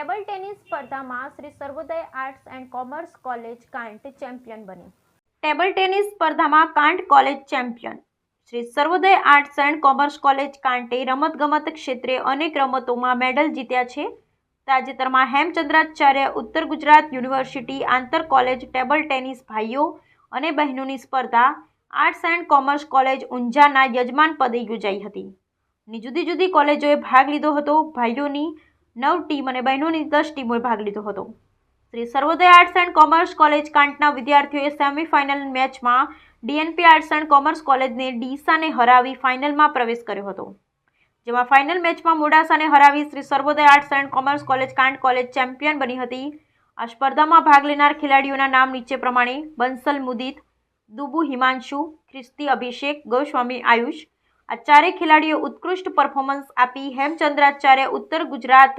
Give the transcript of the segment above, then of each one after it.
Table tennis સ્પર્ધામાં Shri Sarvodaya arts and commerce college Kant champion બની. Table tennis સ્પર્ધામાં Kant college champion. Shri Sarvodaya arts and commerce college કાંટે રમતગમત ક્ષેત્રે અનેક રમતોમાં મેડલ જીત્યા છે. તાજેતરમાં હેમચંદ્રાચાર્ય ઉત્તર ગુજરાત યુનિવર્સિટી આંતર કોલેજ ટેબલ ટેનિસ ભાઈઓ અને બહેનોની સ્પર્ધા આર્ટ્સ એન્ડ કોમર્સ કોલેજ ઊંઝાના યજમાન પદે યોજાઈ હતી. ની જુદી જુદી કોલેજોએ ભાગ લીધો હતો. ભાઈઓની નવ ટીમ અને બહેનોની દસ ટીમોએ ભાગ લીધો હતો. Shri Sarvodaya arts and commerce college કાંટના વિદ્યાર્થીઓએ સેમીફાઇનલ મેચમાં ડીએનપી આર્ટ્સ એન્ડ કોમર્સ કોલેજને ડીસાને હરાવી ફાઇનલમાં પ્રવેશ કર્યો હતો. જેમાં ફાઇનલ મેચમાં મોડાસાને હરાવી Shri Sarvodaya arts and commerce college Kant college champion બની હતી. આ સ્પર્ધામાં ભાગ લેનાર ખેલાડીઓના નામ નીચે પ્રમાણે બંસલ મુદિત, દુબુ હિમાંશુ, ખ્રિસ્તી અભિષેક, ગોસ્વામી આયુષ આ ચારેય ખેલાડીઓ ઉત્કૃષ્ટ પરફોર્મન્સ આપી. હેમચંદ્રાચાર્ય ઉત્તર ગુજરાત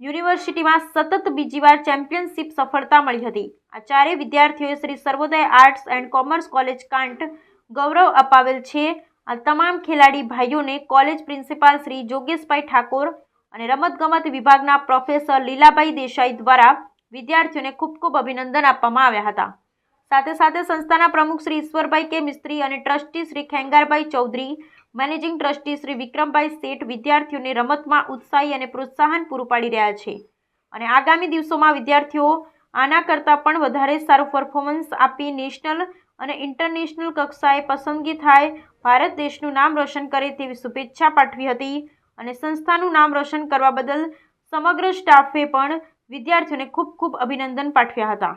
યુનિવર્સિટીમાં સતત બીજી વાર ચેમ્પિયનશિપ સફળતા મળી હતી. આ ચારેય વિદ્યાર્થીઓએ Shri Sarvodaya arts and commerce college Kant ગૌરવ અપાવેલ છે. આ તમામ ખેલાડી ભાઈઓને કોલેજ પ્રિન્સિપાલ શ્રી જોગેશભાઈ ઠાકોર અને રમતગમત વિભાગના પ્રોફેસર લીલાભાઈ દેસાઈ દ્વારા વિદ્યાર્થીઓને ખૂબ ખૂબ અભિનંદન આપવામાં આવ્યા હતા. સાથે સાથે સંસ્થાના પ્રમુખ શ્રી ઈશ્વરભાઈ કે મિસ્ત્રી અને trustee Shri Khengarbhai Chaudhary managing trustee Shri Vikrambhai Sheth વિદ્યાર્થીઓને રમતમાં ઉત્સાહી અને પ્રોત્સાહન પૂરું પાડી રહ્યા છે. અને આગામી દિવસોમાં વિદ્યાર્થીઓ આના કરતાં પણ વધારે સારું પરફોર્મન્સ આપી નેશનલ અને ઇન્ટરનેશનલ કક્ષાએ પસંદગી થાય, ભારત દેશનું નામ રોશન કરે તેવી શુભેચ્છા પાઠવી હતી અને સંસ્થાનું નામ રોશન કરવા બદલ સમગ્ર સ્ટાફે પણ વિદ્યાર્થીઓને ખૂબ ખૂબ અભિનંદન પાઠવ્યા હતા.